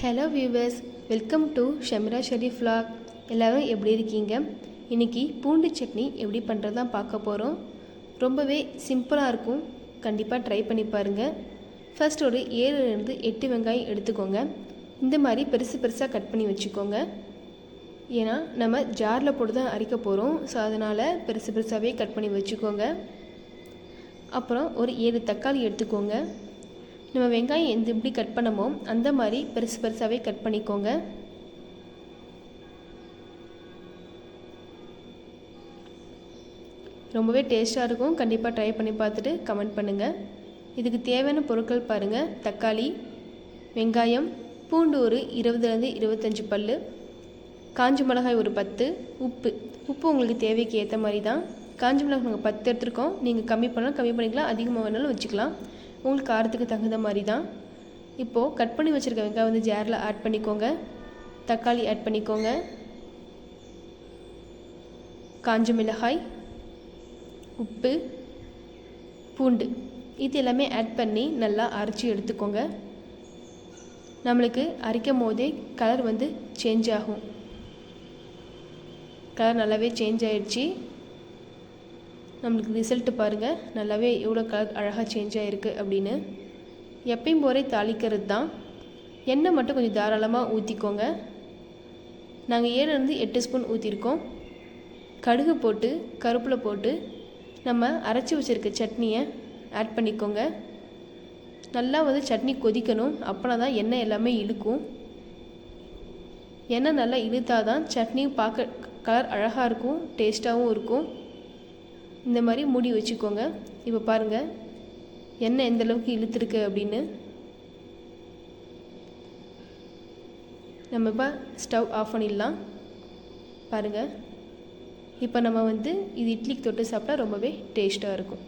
Hello viewers welcome to Shamira Sherif vlog எல்லோரும் எப்படி இருக்கீங்க? இன்றைக்கி பூண்டு சட்னி எப்படி பண்ணுறது தான் பார்க்க போகிறோம் ரொம்பவே சிம்பிளாக இருக்கும். கண்டிப்பாக ட்ரை பண்ணி பாருங்கள் ஃபர்ஸ்ட் ஒரு ஏழுலேருந்து எட்டு வெங்காயம் எடுத்துக்கோங்க. இந்த மாதிரி பெருசு பெருசாக கட் பண்ணி வச்சுக்கோங்க. ஏன்னா நம்ம ஜாரில் போட்டு தான் அரைக்க போகிறோம் ஸோ அதனால் பெருசு பெருசாகவே கட் பண்ணி வச்சுக்கோங்க. அப்புறம் ஒரு ஏழு தக்காளி எடுத்துக்கோங்க. நம்ம வெங்காயம் எந்த எப்படி கட் பண்ணமோ அந்த மாதிரி பெருசு பெருசாகவே கட் பண்ணிக்கோங்க. ரொம்பவே டேஸ்ட்டாக இருக்கும். கண்டிப்பாக ட்ரை பண்ணி பார்த்துட்டு கமெண்ட் பண்ணுங்கள் இதுக்கு தேவையான பொருட்கள் பாருங்கள் தக்காளி வெங்காயம் பூண்டு ஒரு இருபதுலேருந்து இருபத்தஞ்சி பல் காஞ்சி மிளகாய் ஒரு பத்து உப்பு. உப்பு உங்களுக்கு தேவைக்கு ஏற்ற மாதிரி தான். காஞ்சி மிளகாய் நாங்கள் பத்து எடுத்துருக்கோம். நீங்கள் கம்மி பண்ணாலும் கம்மி பண்ணிக்கலாம். அதிகமாக வேணாலும் வச்சுக்கலாம். உங்களுக்கு காரத்துக்கு தகுந்த மாதிரி தான் இப்போது கட் பண்ணி வச்சுருக்க வெங்காயம் வந்து ஜாரில் ஆட் பண்ணிக்கோங்க. தக்காளி ஆட் பண்ணிக்கோங்க. காஞ்ச மிளகாய் உப்பு பூண்டு இது எல்லாமே ஆட் பண்ணி நல்லா அரைச்சி எடுத்துக்கோங்க. நம்மளுக்கு அரைக்கும் போதே கலர் வந்து சேஞ்ச் ஆகும். கலர் நல்லாவே சேஞ்ச் ஆகிடுச்சி நம்மளுக்கு ரிசல்ட்டு பாருங்கள் நல்லாவே எவ்வளோ கலர் அழகாக சேஞ்ச் ஆகிருக்கு அப்படின்னு. எப்பயும் போரே தாளிக்கிறது தான். எண்ணெய் மட்டும் கொஞ்சம் தாராளமாக ஊற்றிக்கோங்க நாங்கள் ஏழுலேருந்து எட்டு ஸ்பூன் ஊற்றிருக்கோம் கடுகு போட்டு கருப்பில் போட்டு நம்ம அரைச்சி வச்சுருக்க சட்னியை ஆட் பண்ணிக்கோங்க. நல்லா வந்து சட்னி கொதிக்கணும். அப்போனா தான் எண்ணெய் எல்லாமே இழுக்கும். எண்ணெய் நல்லா இழுத்தாதான் சட்னியும் பார்க்க கலர் அழகாக இருக்கும் டேஸ்ட்டாகவும் இருக்கும். இந்த மாதிரி மூடி வச்சுக்கோங்க. இப்போ பாருங்கள் எண்ணெய் எந்தளவுக்கு இழுத்துருக்கு அப்படின்னு. நம்ம இப்போ ஸ்டவ் ஆஃப் பண்ணிடலாம். பாருங்கள் இப்போ நம்ம வந்து இது இட்லிக்கு தொட்டு சாப்பிட்டா ரொம்பவே டேஸ்ட்டாக இருக்கும்.